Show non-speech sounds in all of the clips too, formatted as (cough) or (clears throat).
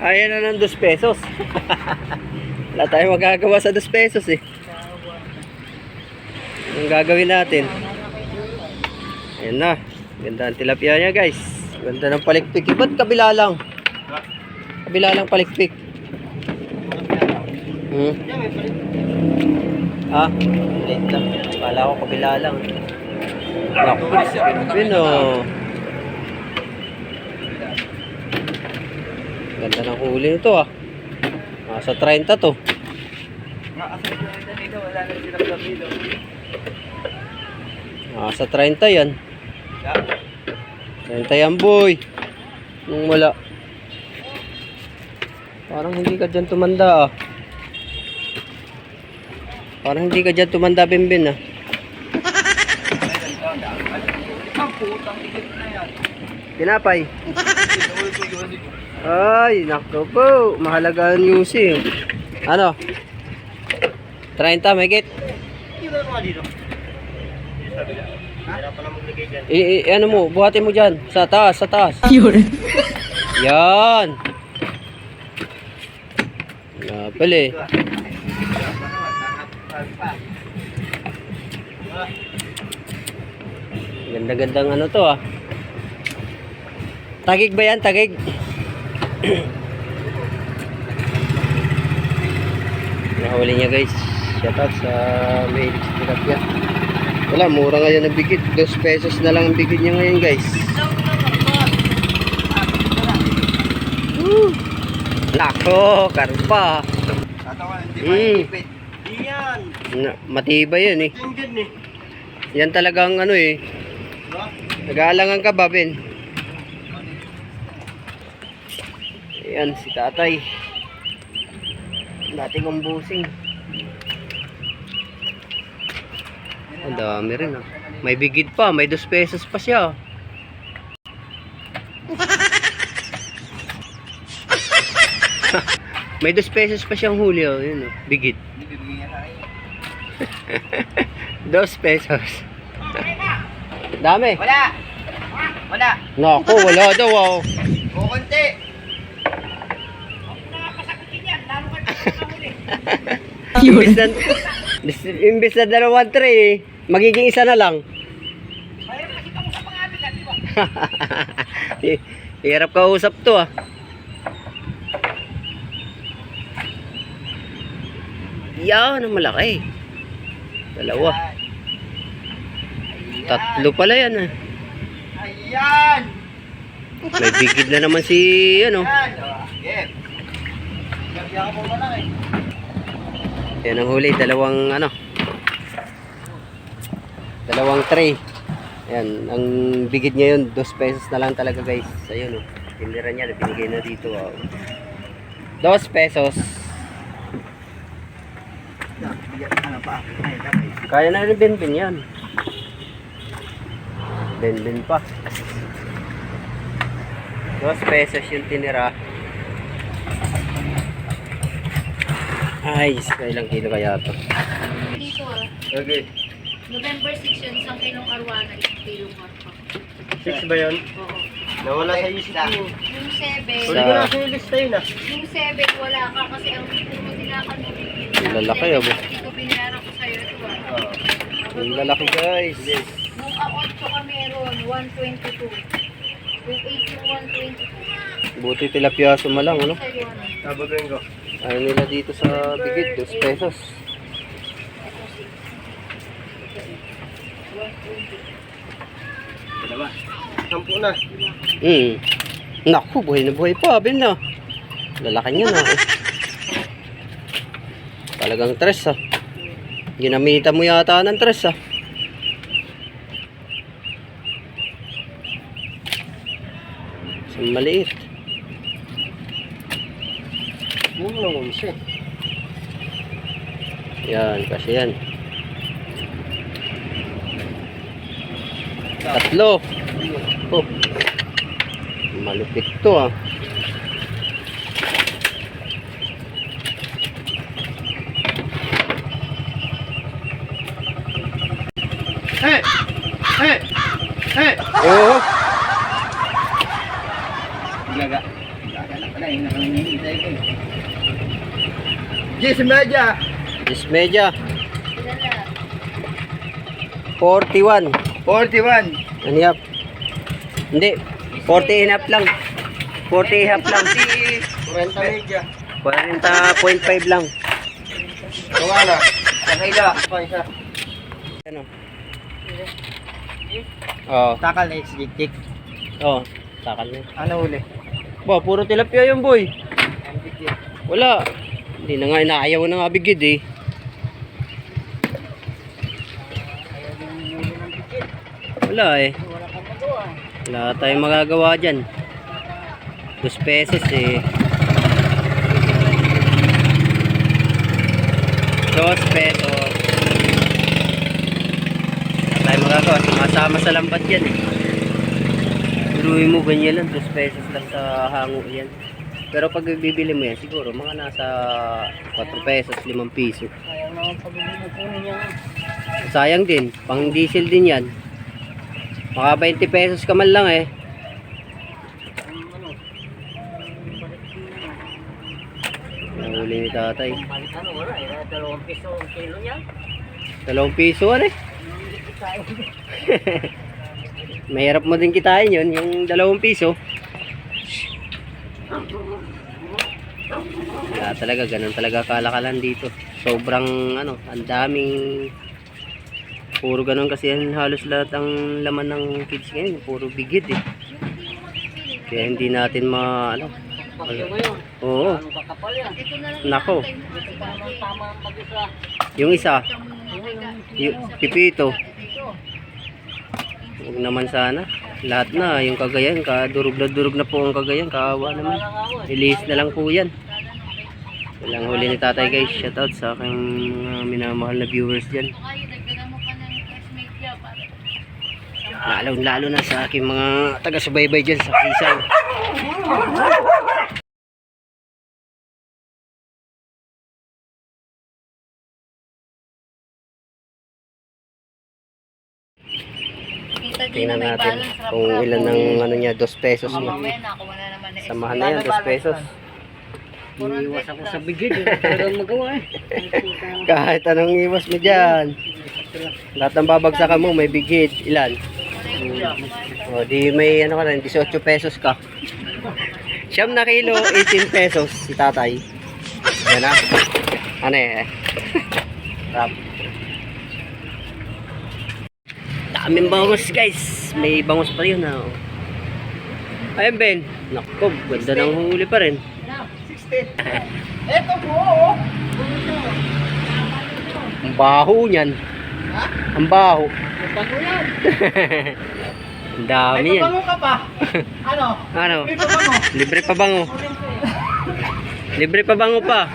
Ayan na ng 2 pesos. (laughs) Wala tayong magagawa sa 2 pesos eh. Anong gagawin natin? Ayan na. Ganda ang tilapia niya guys. Ganda ng palikpik. Ba't kabila lang? Kabila lang palikpik. Hmm? Ah, late lang. Kala ko kabila lang. Naku, Pino. Ganda ng huli nito ah. Nasa 30 to. Nasa 30 yan. 30 yan boy. Nung wala. Parang hindi ka dyan tumanda ah. Parang hindi ka dyan tumanda bimbin ah. Tinapay. Ay, nako po. Mahalaga ang UC. Ano? 30, may git. I, i, ano mo, buhatin mo dyan. Sa taas, sa taas. Yan. Napal eh. Ganda-gandang ano to ah. Tagig ba yan? Tagig? (clears throat) Nahuli niya guys. Shout out sa may tilapia. Wala, mura ngayon ang bigit. 2 pesos na lang ang bigit niya ngayon guys. Woo! Nako, karpa. Mm. Iyan. Na, matibay yan eh. Eh. Yan talagang ano eh. Nag-aalangan ka ba, Ben? Ayan, si tatay. Dati kong busing. Ang dami rin ah. May bigid pa, may 2 pesos pa siya. (laughs) may 2 pesos pa siyang huli oh. Yun oh, bigid. (laughs) 2 pesos. Dami. Wala. Wala. Naku, wala daw ah. Kukunti. (laughs) Imbis na, bis- imbis na dalawang tray, magiging isa na lang. I- (laughs) Hirap ka usap to ah. Yan, ang malaki. Dalawa. Tatlo pala yan ah. Ayan. May bigid na naman si ano. Ayan. Oh, yeah. Gagyan ka po mo lang eh. Yan ang huli, dalawang ano. Dalawang tray. Ayan, ang bigid niya yun, 2 pesos na lang talaga guys. Ayun oh. Tinira niya, binigay na dito. Oh. 2 pesos. Kaya na rin benbin yan. Benbin pa. 2 pesos yung tinira. Ay, isa ilang kilo kaya to? Dito ah. Okay. November 6 yun, isang kilong arwana, isang kilong karpa. 6 ba yun? Oo. Nawala sa isip ko. Yung 7, Huli ko na sa lista yun ah. yung 7 wala ka kasi ang puro tinakan mo. Ang lalaki, Yung abo. Dito binayaran ko sa'yo ito ah. Oo. Ang lalaki guys. Nung A8 ka meron, 122. Yung 8 yung 122. Buti tilapia sumalang, ano? Sa'yo ano. Tabagin ko. Ano nila dito sa bigit? 2 pesos. Ito si. Ito. 120. Dalawa. Sampu na. Hmm. Naku, buhay na buhay pa. Bin na. Lalaki niya na. Talagang tres ah. Ginamitan mo yata ng tres ah. Sa maliit. Muro ng onse. Yan, kasi yan. Tatlo. Oh. Malupit to ah. Hey! Hey! Hey! Oh. Gaga. Gaga na pala eh. 10 media. 10 media. 41. 41. Ano yap? Hindi. 40 and up lang. 40 and up lang. 40 media. 40.5 lang. Wala. Nakaila. Paisa. Ano? Oh. oh. Takal na exgitik. Oh, takal na. Ano uli? Ba, puro tilapia yung boy. Wala. Hindi na nga, inaayaw na nga bigid eh. Wala eh. Wala tayong magagawa dyan. Dos pesos eh. Dos pesos. Wala tayong magagawa. Sumasama sa lambat yan eh. Turuin mo ganyan lang. Dos pesos lang sa hango yan. Pero pag bibili mo yan, siguro mga nasa 4 pesos, 5 piso. Ayaw naman mo kunin niya. Sayang din. Pang diesel din yan. Maka 20 pesos ka man lang eh. Nahuli ni tatay. Ano, eh. Dalawang piso ang kilo niya. Dalawang piso ano eh. (laughs) Mahirap mo din kitain yun, yung dalawang piso. Kaya talaga, ganun talaga kalakalan dito. Sobrang ano, ang daming puro ganun kasi yan halos lahat ang laman ng kids ngayon, puro bigid eh. Kaya hindi natin ma ano. Oo, Nako. yung isa, yung pipito. Ito. Huwag naman sana. Lahat na, yung kagayan, kadurog na durog na po ang kagayan, kawawa naman. Release na lang po yan. Walang huli ni tatay guys. Shoutout sa aking mga minamahal na viewers dyan. Lalo, lalo na sa aking mga taga-subaybay dyan sa Kisaw. Tingnan natin kung ilan ng ano niya, 2 pesos na Samahan na yan, 2 pesos. Iiwas ako sa bigid. Hindi talagang magawa eh. (laughs) Kahit anong iwas mo dyan. Lahat ng babagsakan mo, may bigid. Ilan? O, di may ano ka na, 18 pesos ka. Siyam na kilo, 18 pesos si tatay. Yan na. Ano eh. Rap. Daming bangus guys. May bangus pa yun ah. Ayun Ben. Naku, ganda ng huli pa rin. 16. Eto po. oh. Ang baho niyan. Ha? Ang baho. Bago yan. (laughs) Ang dami May yan. pabango ka pa. Ano? (laughs) Ano? Libre pa bango. Libre pa bango pa.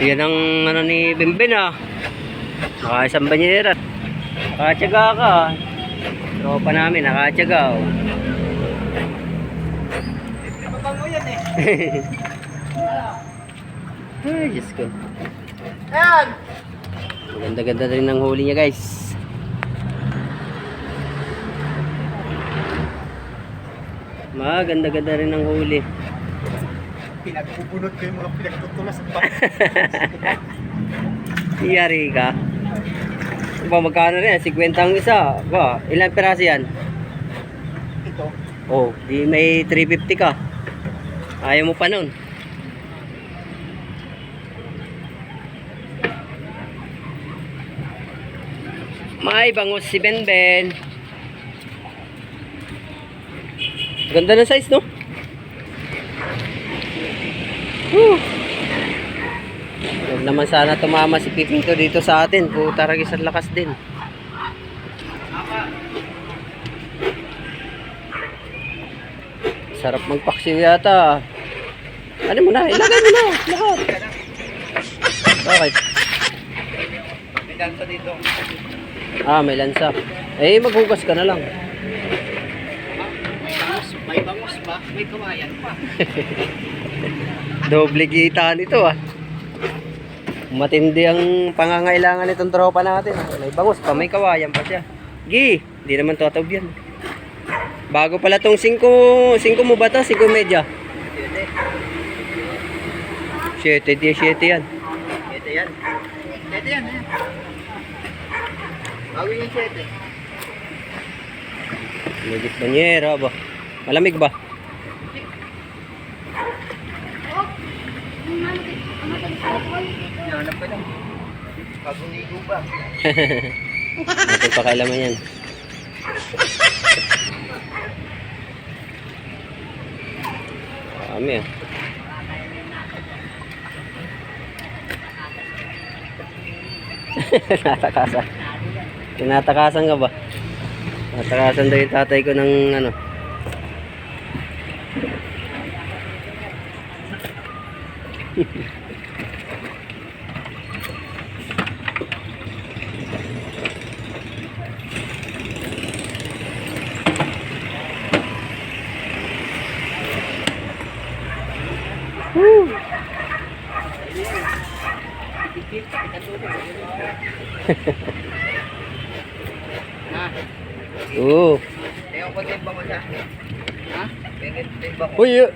Yan ang ano ni Bimben ah. Nakaisang banyera. Nakatyaga ka. ah. Tropa namin, nakatyaga oh. Pabango yan eh. Ay, Diyos ko. Ayan. Maganda-ganda rin ng huli niya guys. Maganda-ganda rin ng huli. Pinagpupunot ko yung mga pinagtutulas (laughs) sa. Iyari ka. Ba, magkano rin? 50 ang isa. Ba, ilang piraso yan? Ito. Oh, di may 350 ka. Ayaw mo pa nun. May bangus si Benben. Ganda ng size, no? Whew. Huwag naman sana tumama si Pipinto dito sa atin. Puta ragis ang lakas din. Sarap magpaksiw yata. Ano mo na? Ilagay mo na. Lahat. Bakit? May ganto dito. Ah, may lansa. Eh, maghugas ka na lang. May bangus pa. May kawayan pa. (laughs) Doble kita nito ah. Matindi ang pangangailangan nitong tropa natin. ah. May bangus pa, may kawayan pa siya. Gi, hindi naman totoo yan. Bago pala tong 5, 5 mo ba to? 5 medya? 7, di 7 yan. Ito yan. Ito yan. eh. Bago yung sete. Legit banyera ba? Malamig ba? Hanap ko lang. Bagong ligo ba? Natin pakailaman yan. Dami ah. (laughs) Natakasan. Tinatakasan ka ba? Natakasan daw yung tatay ko ng ano. (laughs) Oo. Tingnan ko din ba mo siya? Ha? Tingnan din ba ko? Uy! uh,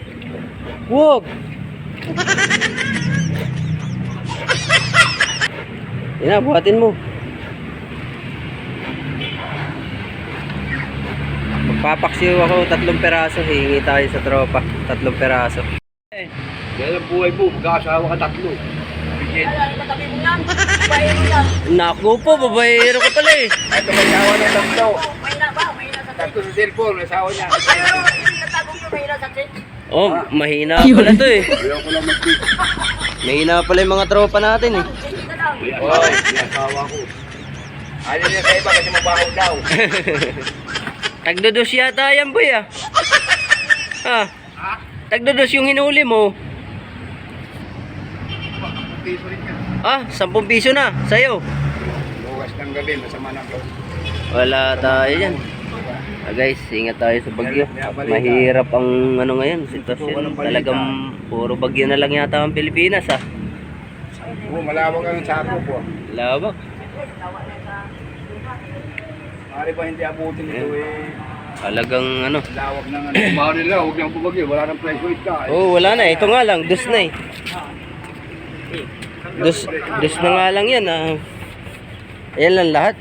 Wag! (laughs) Yan na, buhatin mo. Magpapaksiw ako tatlong peraso. Hihingi tayo sa tropa. Tatlong peraso. Yan ang buhay mo. Magkakasawa ka tatlo. Bigyan. Naku po, babayero ko pala eh. Ito may asawa ng tatlo. Tatlo sa cellphone. May asawa niya. Oh, mahina pala to eh. Ayaw ko lang mag-pick. Mahina pala yung mga tropa natin eh. Oy, may asawa ko. Ano niya sa iba kasi mabaho daw. (laughs) Tagdodos yata yan boy ah. Ah, tagdodos yung hinuli mo. Piso rin. Ah, 10 piso na sa'yo. Bukas ng gabi, masama ng loob. Wala tayo yan. Ah, guys, ingat tayo sa bagyo. Mahirap ang ano ngayon, sitwasyon. Talagang puro bagyo na lang yata ang Pilipinas ah. Oo, malawak ang sako po. Lawak. Mari ba hindi abutin ito eh. Talagang ano. Lawak ng ano. (clears throat) Mahal nila, huwag niyang bumagyo. Wala nang price weight ka. Oh, wala na. Ito nga lang, dus na eh. Dus, dus na nga lang yan ah. Ayan lang lahat.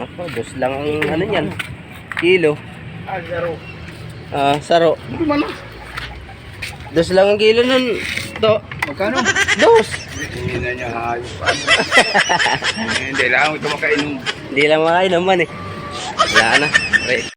Ako, dus lang ang ano yan. Kilo. Ah, zero. Ah, saro. Man lang. Dos lang ang kilo nun. To. Magkano? Dos. Hindi na niya hayop. (laughs) Hindi lang ito makainom. Hindi lang makain naman eh. Wala na. Pre.